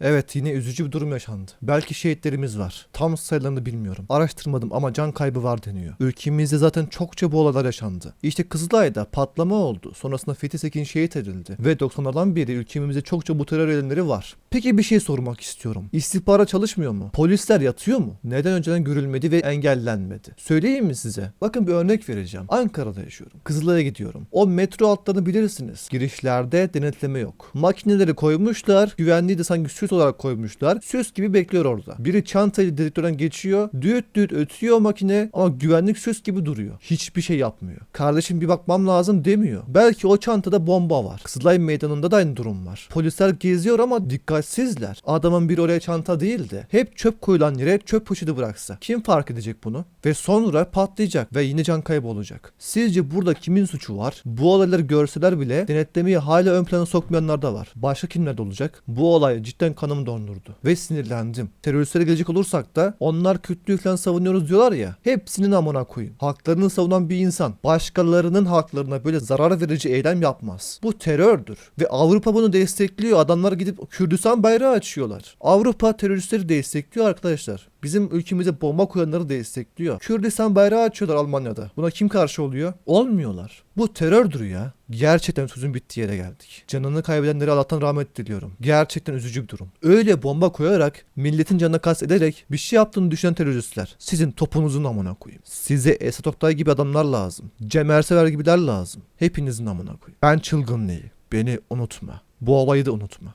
Evet yine üzücü bir durum yaşandı. Belki şehitlerimiz var. Tam sayılarını bilmiyorum. Araştırmadım ama can kaybı var deniyor. Ülkemizde zaten çokça bu olaylar yaşandı. İşte Kızılay'da patlama oldu. Sonrasında Fethi Sekin şehit edildi. Ve 90'lardan beri ülkemizde çokça bu terör eylemleri var. Peki bir şey sormak istiyorum. İstihbara çalışmıyor mu? Polisler yatıyor mu? Neden önceden görülmedi ve engellenmedi? Söyleyeyim mi size? Bakın bir örnek vereceğim. Ankara'da yaşıyorum. Kızılay'a gidiyorum. O metro altlarını bilirsiniz. Girişlerde denetleme yok. Makineleri koymuşlar. Güvenliği de sanki süs olarak koymuşlar. Süs gibi bekliyor orada. Biri çantayı dedektörden geçiyor. Düğüt düğüt ötüyor makine ama güvenlik süs gibi duruyor. Hiçbir şey yapmıyor. Kardeşim bir bakmam lazım demiyor. Belki o çantada bomba var. Kızılay meydanında da aynı durum var. Polisler geziyor ama dikkatsizler. Adamın bir oraya çanta değil de hep çöp koyulan yere çöp poşeti bıraksa. Kim fark edecek bunu? Ve sonra patlayacak ve yine can kaybı olacak. Sizce burada kimin suçu var? Bu olayları görseler bile denetlemeyi hala ön plana sokmayanlar da var. Başka kimler de olacak? Bu olay cidden kanımı dondurdu. Ve sinirlendim. Teröristlere gelecek olursak da onlar Kürtlüğü falan savunuyoruz diyorlar ya. Hepsinin amına koyayım. Haklarını savunan bir insan başkalarının haklarına böyle zarar verici eylem yapmaz. Bu terördür. Ve Avrupa bunu destekliyor. Adamlar gidip Kürdistan bayrağı açıyorlar. Avrupa teröristleri destekliyor arkadaşlar. Bizim ülkemize bomba koyanları destekliyor. Kürdistan bayrağı açıyorlar Almanya'da. Buna kim karşı oluyor? Olmuyorlar. Bu terördür ya. Gerçekten sözün bittiği yere geldik. Canını kaybedenlere Allah'tan rahmet diliyorum. Gerçekten üzücü bir durum. Öyle bomba koyarak, milletin canına kast ederek bir şey yaptığını düşünen teröristler. Sizin topunuzun amına koyayım. Size Esat Oktay gibi adamlar lazım. Cem Ersever gibiler lazım. Hepinizin amına koyayım. Ben çılgın neyi? Beni unutma. Bu olayı da unutma.